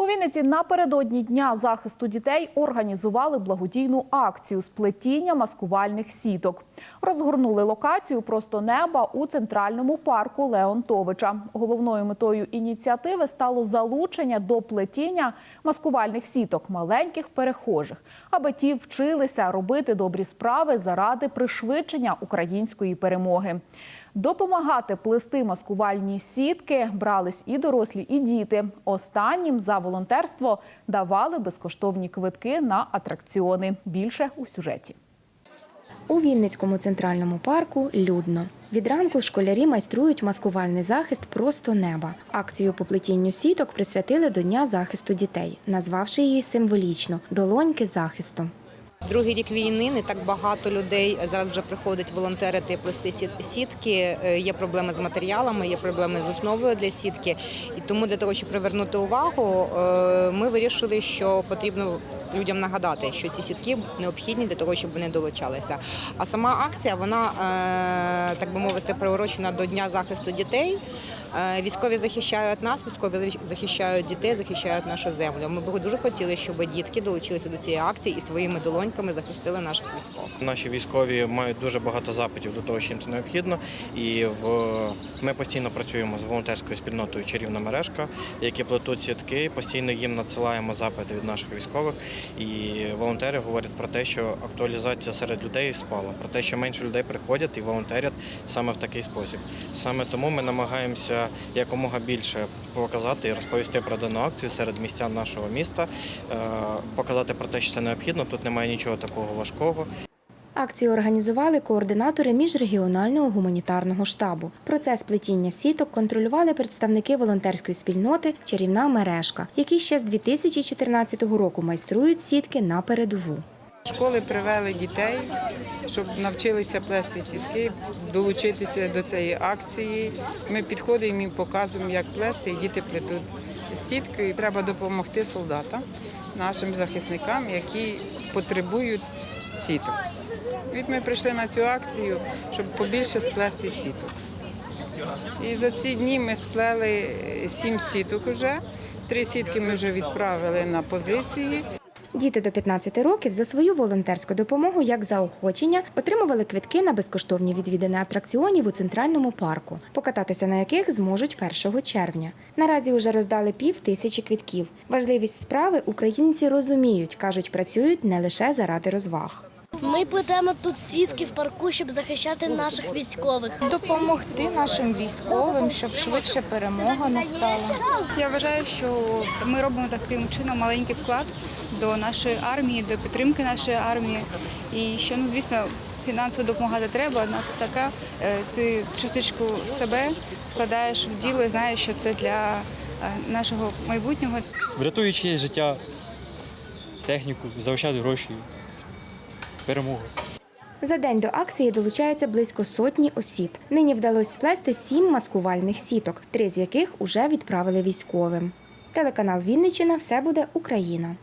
У Вінниці напередодні дня захисту дітей організували благодійну акцію з плетіння маскувальних сіток. Розгорнули локацію просто неба у центральному парку Леонтовича. Головною метою ініціативи стало залучення до плетіння маскувальних сіток маленьких перехожих, аби ті вчилися робити добрі справи заради пришвидшення української перемоги. Допомагати плести маскувальні сітки брались і дорослі, і діти. Останнім за волонтерство давали безкоштовні квитки на атракціони. Більше у сюжеті. У Вінницькому центральному парку людно. Від ранку школярі майструють маскувальний захист просто неба. Акцію по плетінню сіток присвятили до Дня захисту дітей, назвавши її символічно долоньки захисту. Другий рік війни не так багато людей зараз вже приходить волонтерити, плести сітки. Е, Є проблеми з матеріалами, є проблеми з основою для сітки. І тому для того, щоб привернути увагу, е, ми вирішили, що потрібно людям нагадати, що ці сітки необхідні для того, щоб вони долучалися. А сама акція, вона е, так би мовити, приурочена до Дня захисту дітей. Е, Військові захищають нас, військові захищають дітей, захищають нашу землю. Ми б дуже хотіли, щоб дітки долучилися до цієї акції і своїми долоньками захистили наших військових. Наші військові мають дуже багато запитів до того, що їм це необхідно. І в ми постійно працюємо з волонтерською спільнотою Чарівна мережка, які плетуть сітки. Постійно їм надсилаємо запити від наших військових. І волонтери говорять про те, що актуалізація серед людей спала, про те, що менше людей приходять і волонтерять саме в такий спосіб. Саме тому ми намагаємося якомога більше показати і розповісти про дану акцію серед містян нашого міста, е, показати про те, що це необхідно. Тут немає нічого такого важкого. Акцію організували координатори міжрегіонального гуманітарного штабу. Процес плетіння сіток контролювали представники волонтерської спільноти Чарівна мережка, які ще з 2014 року майструють сітки на передову. Школи привели дітей, щоб навчилися плести сітки, долучитися до цієї акції. Ми підходимо і показуємо, як плести, і діти плетуть сітки. Треба допомогти солдатам, нашим захисникам, які потребують сіток. Від ми прийшли на цю акцію, щоб побільше сплести сіток. І за ці дні ми сплели сім сіток уже. Три сітки ми вже відправили на позиції. Діти до 15 років за свою волонтерську допомогу як заохочення отримували квитки на безкоштовні відвідини атракціонів у центральному парку, покататися на яких зможуть 1 червня. Наразі вже роздали пів тисячі квитків. Важливість справи українці розуміють, кажуть, працюють не лише заради розваг. Ми плетемо тут сітки в парку, щоб захищати наших військових. допомогти нашим військовим, щоб швидше перемога настала. Я вважаю, що ми робимо таким чином маленький вклад до нашої армії, до підтримки нашої армії. І що, ну звісно, фінансово допомагати треба, однак така е, ти частичку себе вкладаєш в діло і знаєш, що це для е, нашого майбутнього. врятують чиєсь життя, техніку, заощаджують гроші, перемогу. За день до акції долучається близько сотні осіб. Нині вдалося сплести сім маскувальних сіток, три з яких уже відправили військовим. Телеканал Вінниччина все буде Україна.